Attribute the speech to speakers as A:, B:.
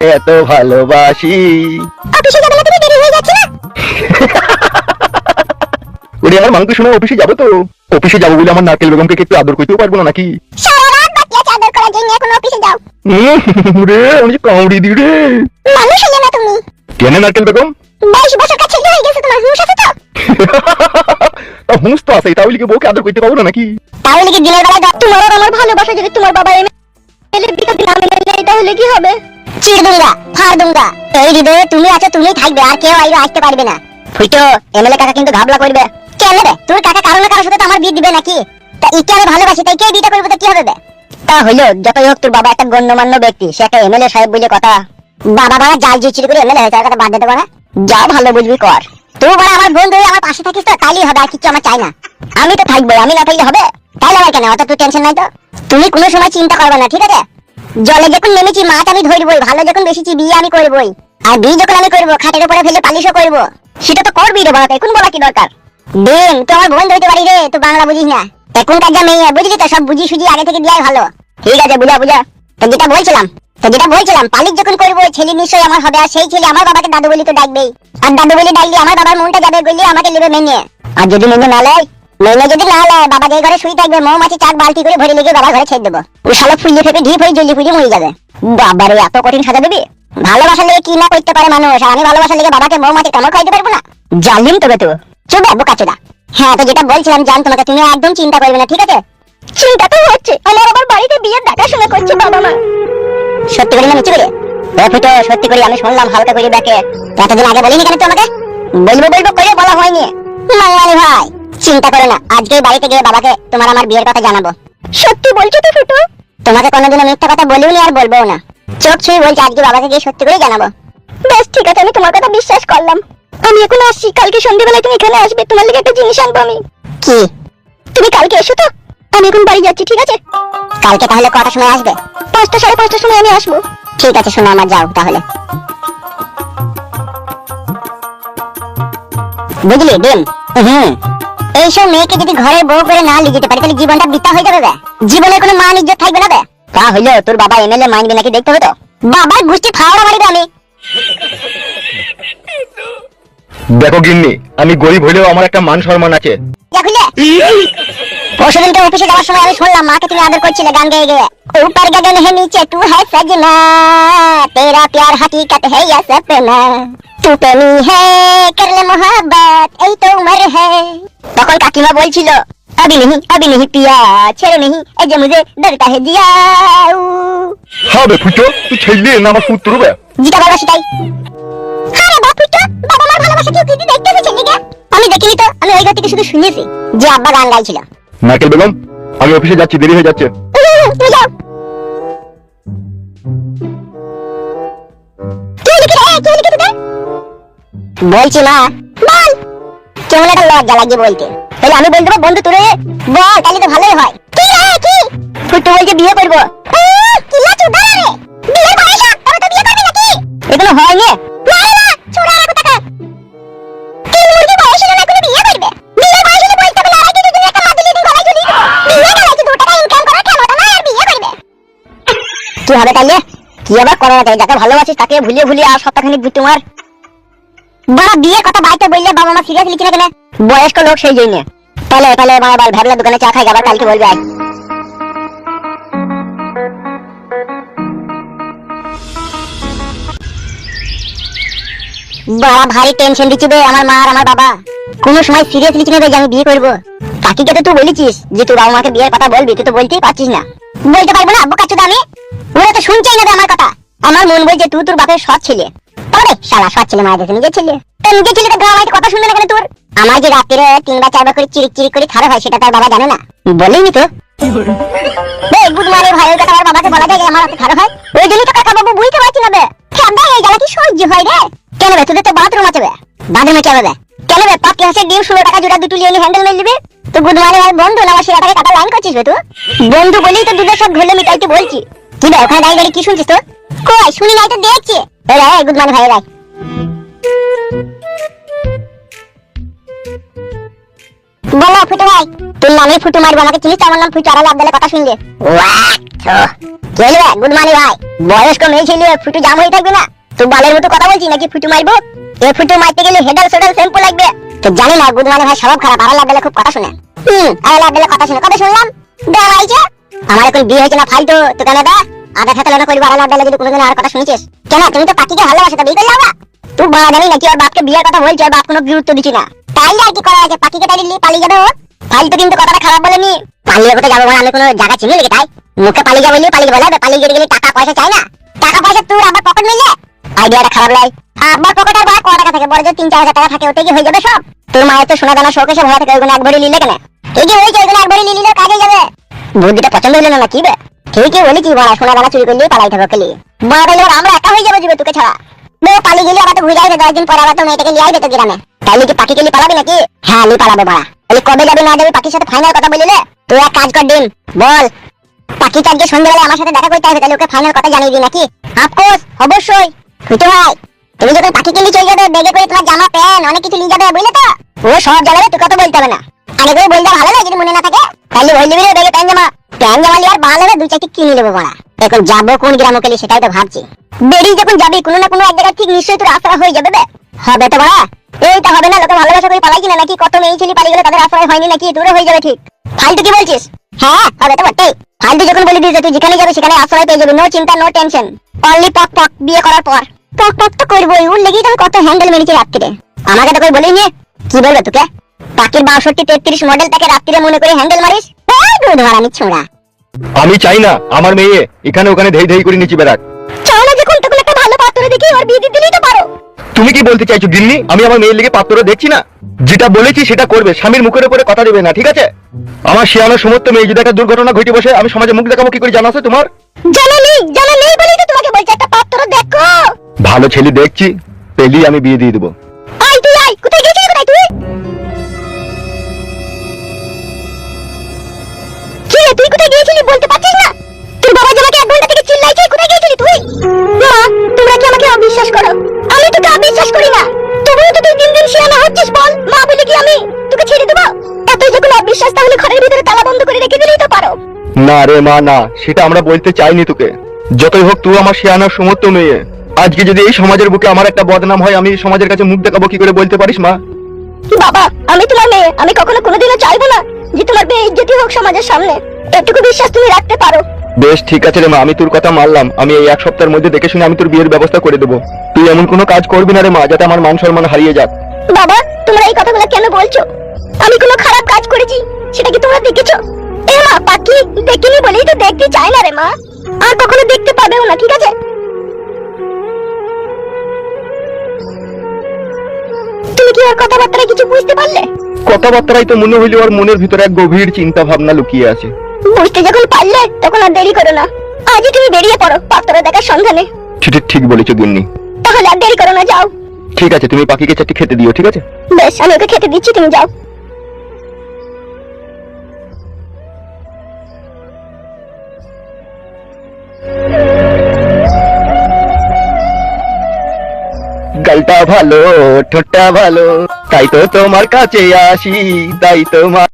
A: এত ভালোবাসি।
B: অফিসে যাবে না তুমি দেরি হয়ে যাচ্ছে না?
A: ওরে আমার মাংস শুনে অফিসে যাব তো। অফিসে যাব বলে আমার নারকেল বেগমকে একটু আদর করতেও পারব না নাকি?
B: সারা রাত বাকি আছে আদর করার জন্য এখন অফিসে যাও।
A: রে আমি কামড়ি দি রে।
B: মানুষ হলে না তুমি।
A: কেন নারকেল বেগম?
B: বাইশ বছর কাছে ছেলে হয়ে গেছে তোমার হুঁশ আছে তো?
A: তা হুঁস তো আছে তাহলে কি বউকে আদর করতে পারব না নাকি?
B: তাহলে কি দিনের বেলা তোমার আর আমার ভালোবাসা যদি তোমার বাবা কি হবে? চির দুঙ্গা ফার দুঙ্গা এই হৃদয়ে তুমি আছো তুমি থাকবে আর কেউ আইবে আসতে পারবে না। ফুইটো এমএলএ কাকা কিন্তু ঘাবলা করবে। কেন রে তোর কাকা কারও না কারোর সাথে তো আমার বিয়ে দিবে নাকি? তা ইকে আমি ভালোবাসি তাই কে বিয়েটা করব তো কি হবে বে? তা হইল যতই হোক তোর বাবা একটা গণ্যমান্য ব্যক্তি। সে একটা এমএলএ সাহেব বলে কথা। বাবা বাবা জাল জিচির করে এমএলএ আর কথা বাদ দিতে পারে যা ভালো বুঝবি কর। তুই বড় আমার বন্ধু হয়ে আমার পাশে থাকিস তো তাইলেই হবে আর কিছু আমার চাই না। আমি তো থাকব আমি না থাকলে হবে? তাইলে আমার কেন? অত তুই টেনশন নাই তো। তুমি কোনো সময় চিন্তা করবে না ঠিক আছে? জলে যখন নেমেছি, মাছ আমি ধরবই, ভালো যখন বেশিছি বিয়ে আমি করবই। আর বিয়ে যখন আমি করব, খাটের উপরে ফেলে পালিশও করব। সেটা তো করবি রে বাবা এখন বলা কি দরকার? ডিম তুই আমার বোন ধরতে পারি রে, তুই বাংলা বুঝিস না। এখনকার যা মেয়ে, বুঝলি তো, সব বুঝি সুঝি আগে থেকে দেওয়াই ভালো। ঠিক আছে, বুঝা বুঝা। তো যেটা বলছিলাম, তো যেটা বলছিলাম, পালিশ যখন করব, ছেলে নিশ্চয়ই আমার হবে, আর সেই ছেলে আমার বাবাকে দাদু বলি তো ডাকবেই। আর দাদু বলি ডাকলে আমার বাবার মনটা যাবে বললে আমাকে নেবে মেনে। আর যদি মেনে না লেয় যদি বাবা যে ঘরে থাকবে, মৌমাছি চাক বালতি করে ভরে লেগে বাবার ঘরে ছেড়ে দেবো। ও শালা ফুলিয়ে ফেপে ঢিপ হয়ে ফুলিয়ে মরে যাবে। বাবারে এত কঠিন সাজা দিবি? লেগে কি না করতে পারে মানুষ? আমি লেগে বাবাকে মৌমাছি খাইতে পারব না? তবে তো। হ্যাঁ তো যেটা বলছিলাম, জান তোমাকে, তুমি একদম চিন্তা করবে না, ঠিক আছে? চিন্তা তো হচ্ছে। আমার আবার বাড়িতে বিয়ের দেখাশোনা করছে বাবা মা। সত্যি করে সত্যি করে আমি শুনলাম হালকা করে দেখে এতদিন আগে বলিনি কেন তোমাকে? বলব বলব করে বলা হয়নি। মায়ালি ভাই। চিন্তা করো না আজকে বাড়িতে গিয়ে বাবাকে তোমার আমার বিয়ের কথা জানাব। সত্যি বলছো তো ফুটো তোমাকে কোনোদিনও মিথ্যা কথা বলিওনি আর বলব না। চোখ ছুঁয়ে বলছি আজকে বাবাকে গিয়ে সত্যি করে জানাব। বেশ ঠিক আছে আমি তোমার কথা বিশ্বাস করলাম। আমি এখন আসছি কালকে সন্ধ্যেবেলায় তুমি এখানে আসবে তোমার লেগে একটা জিনিস আনব আমি। কি? তুমি কালকে এসো তো আমি এখন বাড়ি যাচ্ছি ঠিক আছে? কালকে তাহলে কটার সময় আসবে? পাঁচটা সাড়ে পাঁচটার সময় আমি আসব। ঠিক আছে শোনো আমার যাও তাহলে। বুঝলি ডিম? হুম। এইসব মেয়েকে যদি ঘরে বউ করে না লিখতে পারি তাহলে জীবনটা বৃথা হয়ে যাবে বে। জীবনে কোনো মান ইজ্জত থাকবে না তা হইল তোর বাবা এমএলএ মাইনবে নাকি দেখতে হবে তো? বাবার গুষ্টি ফাওড়া মারিবে আমি।
A: দেখো গিন্নি আমি গরিব হইলেও আমার একটা মান সম্মান আছে
B: যা খুলে পরশুদিনকে অফিসে যাওয়ার সময় আমি শুনলাম মাকে তুমি আদর করছিলে গান গেয়ে গেয়ে ऊपर गगन है नीचे तू है सजना तेरा प्यार हकीकत है या सपना तू प्रेमी है कर ले मोहब्बत এই তো উমর है তখন কাকিমা বলছিল अभी नहीं अभी नहीं पिया ছেড়ে नहीं এই যে মুঝে डरता है जिया
A: হবে ফুটো তুই ছেলে না আমার পুত্র বে
B: যেটা বলা সেটাই আরে দেখতে নাকি আমি দেখিনি তো আমি ওই ঘর থেকে শুধু শুনেছি যে আব্বা গান গাইছিল।
A: বেগম আমি অফিসে যাচ্ছি দেরি হয়ে যাচ্ছে।
B: তুমি যাও। বলছি মা বল। কেমন একটা লজ্জা লাগে বলতে। তাহলে আমি বলতে বন্ধু তোরে বল তাহলে তো ভালোই হয়। কি রে কি? ফুটু বলছে বিয়ে করব। কি আবার করা যায় যাকে ভালোবাসিস তাকে ভুলিয়ে ভুলিয়ে আর সপ্তাহখানিক ঘুরতে মার। বড় বিয়ে কথা বাইতে বললে বাবা মা সিরিয়াস লিখে না কেন? বয়স্ক লোক সেই জন্য। তাহলে তাহলে মা বাল ভ্যাবলা দোকানে চা খাই আবার কালকে বলবে আয় বাবা, ভারী টেনশন দিচ্ছে বে, আমার মা আর আমার বাবা। কোনো সময় সিরিয়াস লিখে নেবে যে আমি বিয়ে করব। কাকিকে তো তুই বলেছিস যে তুই বাবা মাকে বিয়ের কথা বলবি, তুই তো বলতেই পারছিস না। বলতে পারব না বোকা চোদা আমি। ওরা তো শুনছেই না আমার কথা। আমার মন বলছে তুই তোর বাপের সৎ ছেলে। তবে শালা সৎ ছেলে মায়ের কাছে নিজের ছেলে। নিজের ছেলে তো কথা শুনবে না কেন তোর? আমার যে রাত্রে তিনবার চারবার করে চিরিক চিরিক করে খারাপ হয়, সেটা তার বাবা জানে না। বলেনি তো? বাবাকে আমার খারাপ হয়। ওই জন্যই তো কাকা বাবু বুঝতে পারছি না এই জ্বালা কি সহ্য হয় রে? কেন বাথরুম আছে বে। বাথরুমে কি হবে বে? কেন বে পাপকি হাসের ডিম, ষোলো টাকা জোড়া দুটো লিয়ে হ্যান্ডেল মেরে দিবি? তো গুদমারে ভাই বন্ধু না আমার কাটা লাইন করছিস বে তুই? বন্ধু বলেই তো দুধের সব ঘুরলে মিটাইতে বলছি। কি ওখানে দাঁড়িয়ে দাঁড়িয়ে কি শুনছিস তো কই শুনি নাই তো দেখছি। এই রে ভাই রাই বলো ফুটু ভাই তোর নামে ফুটু মারবো আমাকে চিনিস তো? আমার নাম ফুটু আর কথা শুনলে চলবে গুড মর্নিং ভাই? বয়স্ক মেয়ে ছেলে ফুটু জাম হয়ে থাকবে না? তুই বালের মতো কথা বলছিস নাকি ফুটু মারবো? এ ফুটু মারতে গেলে হেডাল সোডাল শ্যাম্পু লাগবে। তো জানি না গুড মর্নিং ভাই স্বভাব খারাপ আর লাভ খুব কথা শুনে। আমার এখন বিয়ে হয়েছে না ফালতু, তো কেন দা আধা খেতে লড়া করবি আর লাভ যদি কোনোদিন আর কথা শুনেছিস। কেন, তুমি তো পাখিকে ভালোবাসো, তো বিয়ে করে যাবা তুই বড় জানি নাকি, ওর বাপকে বিয়ের কথা বলছে, ওর বাপ কোনো গুরুত্ব দিচ্ছি না। তাইলে আর কি করা আছে? পাখিকে তাই দিল্লি পালিয়ে যাবে ও। ফালতু কিন্তু কথাটা খারাপ বলেনি। পালিয়ে কোথায় যাব আমি কোনো জায়গা চিনি নাকি তাই? মুখে পালিয়ে যাব পালিয়ে বলে পালিয়ে গেলে টাকা পয়সা চাই না? টাকা পয়সা তোর আবার পকেট নিলে আইডিয়াটা খারাপ লাই আবার পকেটে আর ক টাকা থাকে? বড় যে তিন চার হাজার টাকা থাকে, ওতে কি হয়ে যাবে সব? তোর মায়ের তো সোনা দানা শোকেশে ভরা থাকে, ওইগুলো এক ভরি নিলে কেন? ঠিকই হয়েছে, ওইগুলো এক ভরি নিয়ে নিলে কাজে যাবে। বুদ্ধিটা পছন্দ হলো না কি বে? ঠিকই বলেছি বড়া সোনা দানা চুরি করলে পালাই থাকবে খেলি। বড় এবার আমরা একা হয়ে যাব জীবে তোকে ছাড়া। বে পালিয়ে গেলে, আবার তো ঘুরে আসবে দশ দিন পর আবার তো মেয়েটাকে নিয়ে আসবে তো গ্রামে। তাইলে কি পাখিকে নিয়ে পালাবি নাকি? হ্যাঁ নিয়ে পালাবো বড়া। তাহলে কবে যাবি না যাবি পাখির সাথে ফাইনাল কথা বলিলে? তুই এক কাজ কর দিন বল। পাখি আজকে সন্ধ্যাবেলা আমার সাথে দেখা করতে হবে তাহলে ওকে ফাইনাল কথা জানিয়ে দিই নাকি? অফকোর্স অবশ্যই। ভাই তুমি যখন পাখি কিনলে চলে যাবে, বেগে করে তোমার জামা, প্যান্ট, অনেক কিছু নিয়ে যাবে, বুঝলে তো? ও সব জানাবে তোকে তো বলতে হবে না। আগে করে বলতে ভালো না যদি মনে না থাকে, তাহলে ওই নিবি বেগে প্যান্ট জামা প্যান্ট জামা নিয়ে আর ভালো হবে দুই চারটি কিনে নেব বড়া এখন যাব কোন গ্রামে সেটাই তো ভাবছি। বেরিয়ে যখন যাবি, কোনো না কোনো এক জায়গায় ঠিক নিশ্চয়ই তোর আশ্রয় হয়ে যাবে হবে তো বড়া এইটা হবে না, লোকে ভালোবাসা করে পালাই কিনা নাকি? কত মেয়ে ছেলে পালিয়ে গেলে তাদের আশ্রয় হয়নি নাকি? তোরও হয়ে যাবে ঠিক। ফালতু কি বলছিস? হ্যাঁ হবে তো বটেই। ফালতু যখন বলে দিয়েছে, তুই যেখানে যাবি সেখানে আশ্রয় পেয়ে যাবি। নো চিন্তা নো টেনশন অনলি পক পক বিয়ে করার পর। পক পক তো করবোই ওর লেগেই তো আমি কত হ্যান্ডেল মেরেছি রাত্রিরে। আমাকে তো কই বলিনি কি বলবে তোকে? পাখির বাষট্টি তেত্রিশ মডেলটাকে রাত্রিরে মনে করে হ্যান্ডেল মারিস? এই দুধ হারানি ছোড়া।
A: আমি চাই না আমার মেয়ে এখানে ওখানে ধেই ধেই করে নিচে বেড়াক।
B: চাও না যখন তখন একটা ভালো পাত্র দেখি ওর বিয়ে দিয়ে দিলেই তো পারো।
A: তুমি কি বলতে চাইছো দিল্লি আমি আমার মেয়ের লেগে পাত্র দেখছি না। যেটা বলেছি সেটা করবে স্বামীর মুখের উপরে কথা দেবে না ঠিক আছে? আমার শিয়ানো সমস্ত মেয়ে যদি একটা দুর্ঘটনা ঘটে বসে আমি সমাজে মুখ দেখাবো কি করে জানো আছে তোমার?
B: জানা নেই জানা নেই বলেই তো তোমাকে বলছি একটা পাত্র দেখো।
A: ভালো ছেলে দেখছি পেলি আমি বিয়ে দিয়ে দেবো।
B: আয় তুই আয় কোথায় কোথায় তুই? কি রে তুই কোথায় গিয়েছিলি বলতে পারছিস না? তোর বাবা এক ঘণ্টা থেকে চিল্লাইছে কোথায় গিয়েছিলি তুই? মা তোমরা কি আমাকে অবিশ্বাস করো? আমি তোকে অবিশ্বাস করি না। শিয়ানা হচ্ছিস বল? মা বলে কি আমি? তোকে ছেড়ে দেবো? এতই যখন অবিশ্বাস তাহলে ঘরের ভিতরে তালা বন্ধ করে রেখে দিলেই তো পারো।
A: না রে মা না সেটা আমরা বলতে চাইনি তোকে। যতই হোক তুই আমার শিয়ানোর সমস্ত মেয়ে। আজকে যদি এই সমাজের বুকে আমার একটা বদনাম হয় আমি সমাজের কাছে মুখ দেখাবো কি করে বলতে পারিস মা?
B: বাবা আমি তোমার মেয়ে। আমি কখনো কোনোদিনও চাইব না যে তোমার মেয়ে ইজ্জতি হোক সমাজের সামনে। এটুকু বিশ্বাস তুমি রাখতে পারো।
A: বেশ ঠিক আছে রে মা আমি তোর কথা মানলাম। আমি এই এক সপ্তাহের মধ্যে দেখে শুনে আমি তোর বিয়ের ব্যবস্থা করে দেবো। তুই এমন কোনো কাজ করবি না রে মা যাতে আমার মান সম্মান হারিয়ে যাক।
B: বাবা তোমরা এই কথাগুলো কেন বলছো? আমি কোনো খারাপ কাজ করেছি সেটা কি তোমরা দেখেছ? এ মা পাখি দেখিনি বলেই তো দেখতে চায় না রে মা। আর কখনো দেখতে পাবেও না ঠিক আছে? তুমি কি ওর কথাবার্তা কিছু বুঝতে পারলে?
A: কথাবার্তারাই তো মনে হইল ওর মনের ভিতরে এক গভীর চিন্তা ভাবনা লুকিয়ে আছে।
B: বুঝতে যখন পারলে তখন আর দেরি করো না। আজই তুমি বেরিয়ে পড়ো পাত্র দেখার সন্ধানে।
A: ঠিক ঠিক বলেছ গুন্নি।
B: তাহলে আর দেরি করো না যাও।
A: ঠিক আছে তুমি পাখিকে চারটি খেতে দিও ঠিক আছে?
B: বেশ আমি ওকে খেতে দিচ্ছি তুমি যাও।
A: গালটা ভালো ঠোঁটটা ভালো তাই তো তোমার কাছে আসি তাই তোমার